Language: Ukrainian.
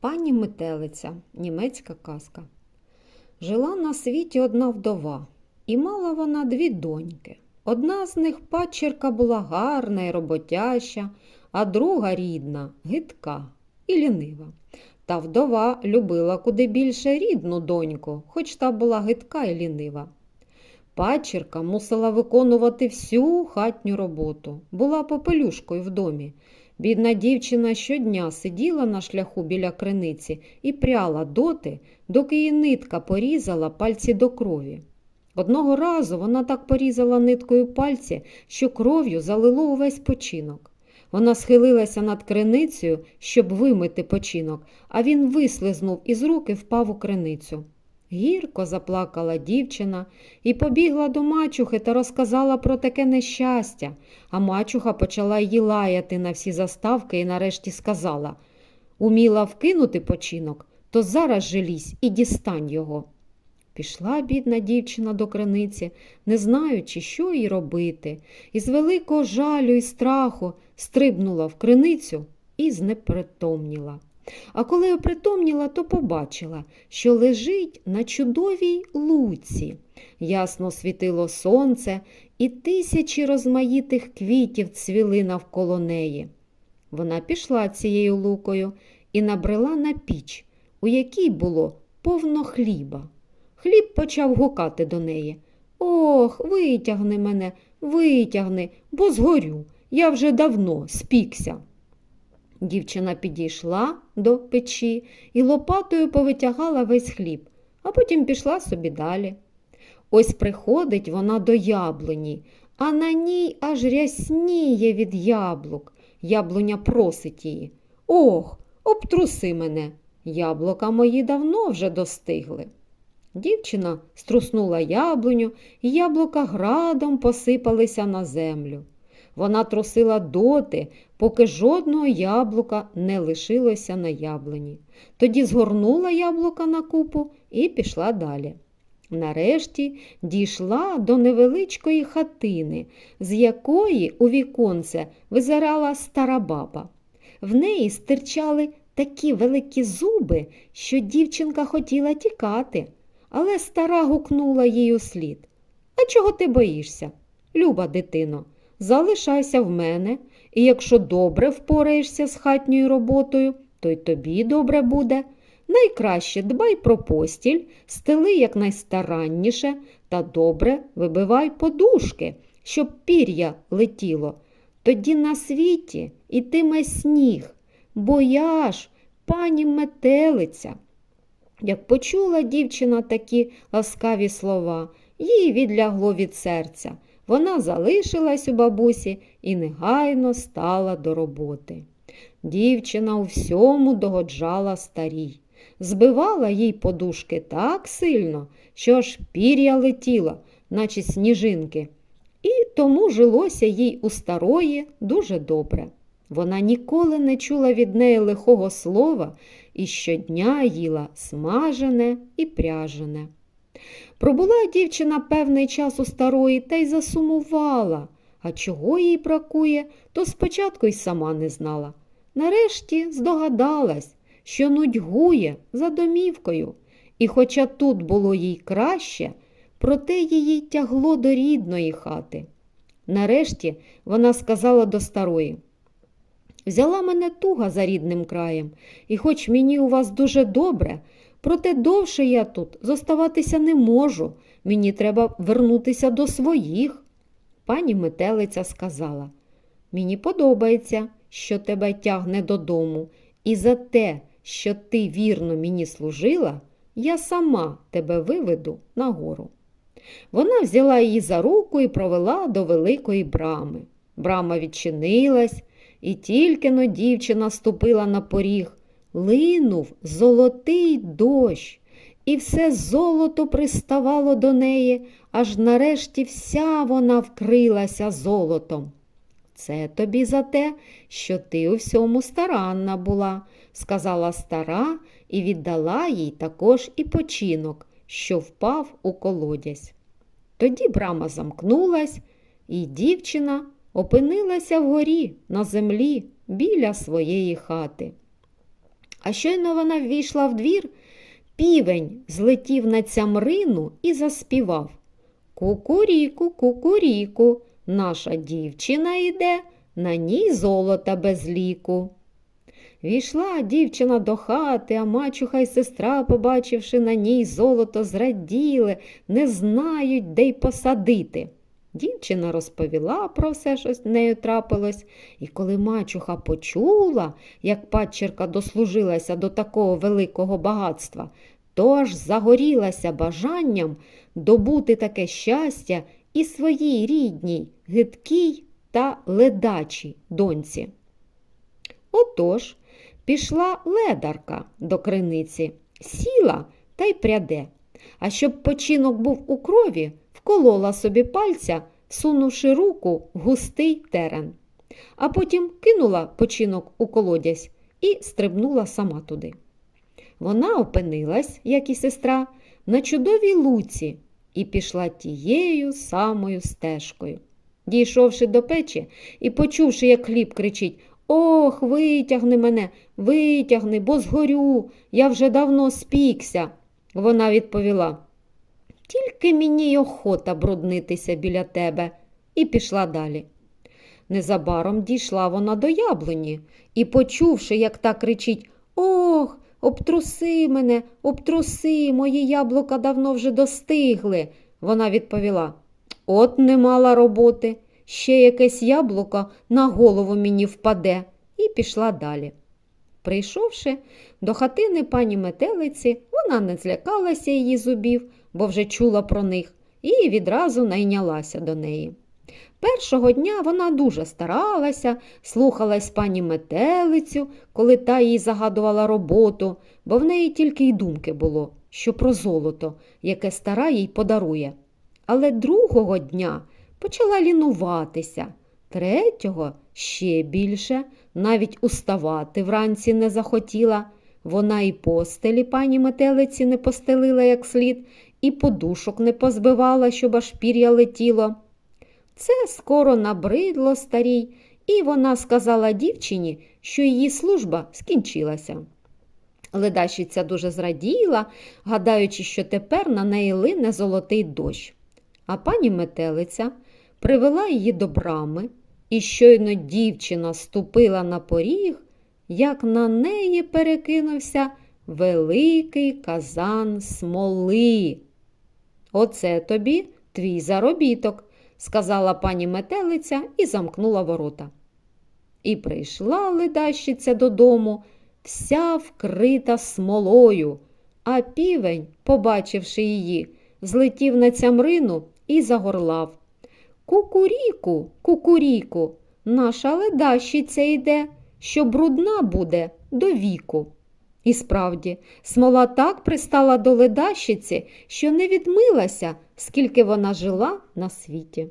Пані метелиця, німецька казка. Жила на світі одна вдова, і мала вона дві доньки. Одна з них падчерка була гарна і роботяща, а друга рідна, гидка і лінива. Та вдова любила куди більше рідну доньку, хоч та була гидка і лінива. Падчерка мусила виконувати всю хатню роботу, була попелюшкою в домі. Бідна дівчина щодня сиділа на шляху біля криниці і пряла доти, доки її нитка порізала пальці до крові. Одного разу вона так порізала ниткою пальці, що кров'ю залило увесь починок. Вона схилилася над криницею, щоб вимити починок, а він вислизнув із руки впав у криницю. Гірко заплакала дівчина і побігла до мачухи та розказала про таке нещастя, а мачуха почала її лаяти на всі заставки і нарешті сказала Уміла вкинути починок, то зараз желізь і дістань його. Пішла бідна дівчина до криниці, не знаючи, що їй робити, і з великого жалю і страху стрибнула в криницю і знепритомніла. А коли опритомніла, то побачила, що лежить на чудовій луці. Ясно світило сонце, і тисячі розмаїтих квітів цвіли навколо неї. Вона пішла цією лукою і набрела на піч, у якій було повно хліба. Хліб почав гукати до неї. Ох, витягни мене, витягни, бо згорю. Я вже давно спікся. Дівчина підійшла до печі і лопатою повитягала весь хліб, а потім пішла собі далі. Ось приходить вона до яблуні, а на ній аж рясніє від яблук. Яблуня просить її. Ох, обтруси мене. Яблука мої давно вже достигли. Дівчина струснула яблуню, і яблука градом посипалися на землю. Вона трусила доти, поки жодного яблука не лишилося на яблуні. Тоді згорнула яблука на купу і пішла далі. Нарешті дійшла до невеличкої хатини, з якої у віконце визирала стара баба. В неї стирчали такі великі зуби, що дівчинка хотіла тікати, але стара гукнула їй у слід. А чого ти боїшся? Люба дитино, залишайся в мене, і якщо добре впораєшся з хатньою роботою, то й тобі добре буде. Найкраще дбай про постіль, стели якнайстаранніше та добре вибивай подушки, щоб пір'я летіло. Тоді на світі ітиме сніг, бо я ж пані метелиця. Як почула дівчина такі ласкаві слова, їй відлягло від серця. Вона залишилась у бабусі і негайно стала до роботи. Дівчина у всьому догоджала старій, збивала їй подушки так сильно, що аж пір'я летіло, наче сніжинки, і тому жилося їй у старої дуже добре. Вона ніколи не чула від неї лихого слова і щодня їла смажене і пряжене. Пробула дівчина певний час у старої та й засумувала, а чого їй бракує, то спочатку й сама не знала. Нарешті здогадалась, що нудьгує за домівкою, і хоча тут було їй краще, проте її тягло до рідної хати. Нарешті вона сказала до старої Взяла мене туга за рідним краєм, і хоч мені у вас дуже добре, проте довше я тут зоставатися не можу, мені треба вернутися до своїх. Пані метелиця сказала Мені подобається, що тебе тягне додому, і за те, що ти вірно мені служила, я сама тебе виведу нагору. Вона взяла її за руку і провела до великої брами. Брама відчинилась, і тільки но дівчина ступила на поріг, линув золотий дощ, і все золото приставало до неї, аж нарешті вся вона вкрилася золотом. Це тобі за те, що ти у всьому старанна була, сказала стара і віддала їй також і починок, що впав у колодязь. Тоді брама замкнулась, і дівчина опинилася вгорі на землі біля своєї хати. А щойно вона ввійшла в двір, півень злетів на цямрину і заспівав. Кукуріку, кукуріку, наша дівчина йде, на ній золота без ліку. Війшла дівчина до хати, а мачуха й сестра, побачивши на ній золото, зраділи, не знають, де й посадити. Дівчина розповіла про все, що з нею трапилось, і коли мачуха почула, як падчерка дослужилася до такого великого багатства, то аж загорілася бажанням добути таке щастя і своїй рідній, гидкій та ледачій доньці. Отож, пішла ледарка до криниці, сіла та й пряде. А щоб починок був у крові, вколола собі пальця, всунувши руку в густий терен. А потім кинула починок у колодязь і стрибнула сама туди. Вона опинилась, як і сестра, на чудовій луці і пішла тією самою стежкою. Дійшовши до печі і почувши, як хліб кричить Ох, витягни мене, витягни, бо згорю, я вже давно спікся. Вона відповіла Тільки мені й охота бруднитися біля тебе, і пішла далі. Незабаром дійшла вона до яблуні і, почувши, як та кричить Ох, обтруси мене, обтруси, мої яблука давно вже достигли. Вона відповіла От не мала роботи, ще якесь яблуко на голову мені впаде, і пішла далі. Прийшовши до хатини пані метелиці, вона не злякалася її зубів, бо вже чула про них, і відразу найнялася до неї. Першого дня вона дуже старалася, слухалась пані метелицю, коли та їй загадувала роботу, бо в неї тільки й думки було, що про золото, яке стара їй подарує. Але другого дня почала лінуватися, третього ще більше, навіть уставати вранці не захотіла. Вона і постелі пані метелиці не постелила як слід, і подушок не позбивала, щоб аж пір'я летіло. Це скоро набридло старій, і вона сказала дівчині, що її служба скінчилася. Ледащиця дуже зраділа, гадаючи, що тепер на неї лине золотий дощ. А пані метелиця привела її до брами, і щойно дівчина ступила на поріг, як на неї перекинувся великий казан смоли. Оце тобі твій заробіток, сказала пані метелиця і замкнула ворота. І прийшла ледащиця додому, вся вкрита смолою, а півень, побачивши її, злетів на цямрину і загорлав. Кукуріку, кукуріку, наша ледащиця йде, що брудна буде до віку. І справді, смола так пристала до ледащиці, що не відмилася, скільки вона жила на світі.